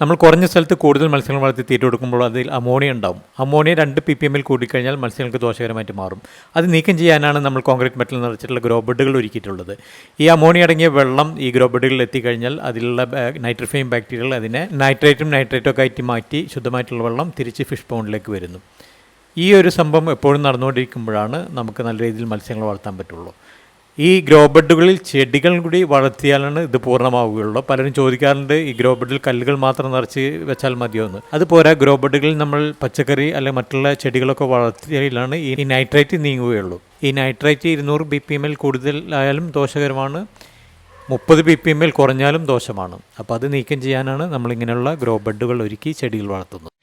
നമ്മൾ കുറഞ്ഞ സ്ഥലത്ത് കൂടുതൽ മത്സ്യങ്ങൾ വളർത്തി തീറ്റ കൊടുക്കുമ്പോൾ അതിൽ അമോണിയ ഉണ്ടാവും. അമോണിയ രണ്ട് പി പി എമ്മിൽ കൂടിക്കഴിഞ്ഞാൽ മത്സ്യങ്ങൾക്ക് ദോഷകരമായിട്ട് മാറും. അത് നീക്കം ചെയ്യാനാണ് നമ്മൾ കോൺക്രീറ്റ് മെറ്റൽ നിറച്ചിട്ടുള്ള ഗ്രോ ബെഡുകൾ ഒരുക്കിയിട്ടുള്ളത്. ഈ അമോണിയ അടങ്ങിയ വെള്ളം ഈ ഗ്രോ ബെഡുകളിൽ എത്തിക്കഴിഞ്ഞാൽ അതിലുള്ള നൈട്രിഫൈൻ ബാക്ടീരിയകൾ അതിനെ നൈട്രേറ്റും നൈട്രേറ്റും ഒക്കെ ആയിട്ട് മാറ്റി ശുദ്ധമായിട്ടുള്ള വെള്ളം തിരിച്ച് ഫിഷ് പൗണ്ടിലേക്ക് വരുന്നു. ഈ ഒരു സംഭവം എപ്പോഴും നടന്നുകൊണ്ടിരിക്കുമ്പോഴാണ് നമുക്ക് നല്ല രീതിയിൽ മത്സ്യങ്ങൾ വളർത്താൻ പറ്റുള്ളൂ. ഈ ഗ്രോ ബെഡുകളിൽ ചെടികൾ കൂടി വളർത്തിയാലാണ് ഇത് പൂർണമാവുകയുള്ളൂ. പലരും ചോദിക്കാറുണ്ട് ഈ ഗ്രോ ബെഡിൽ കല്ലുകൾ മാത്രം നിറച്ച് വെച്ചാൽ മതിയോ എന്ന് അതുപോരാ ഗ്രോ ബെഡുകളിൽ നമ്മൾ പച്ചക്കറി അല്ലെങ്കിൽ മറ്റുള്ള ചെടികളൊക്കെ വളർത്തിയാലാണ് ഈ നൈട്രേറ്റ് നീങ്ങുകയുള്ളൂ. ഈ നൈട്രേറ്റ് ഇരുന്നൂറ് ബി പി എമ്മിൽ കൂടുതലായാലും ദോഷകരമാണ്. മുപ്പത് ബി പി എമ്മിൽ കുറഞ്ഞാലും ദോഷമാണ്. അപ്പോൾ അത് നീക്കം ചെയ്യാനാണ് നമ്മളിങ്ങനെയുള്ള ഗ്രോ ബെഡുകൾ ഒരുക്കി ചെടികൾ വളർത്തുന്നത്.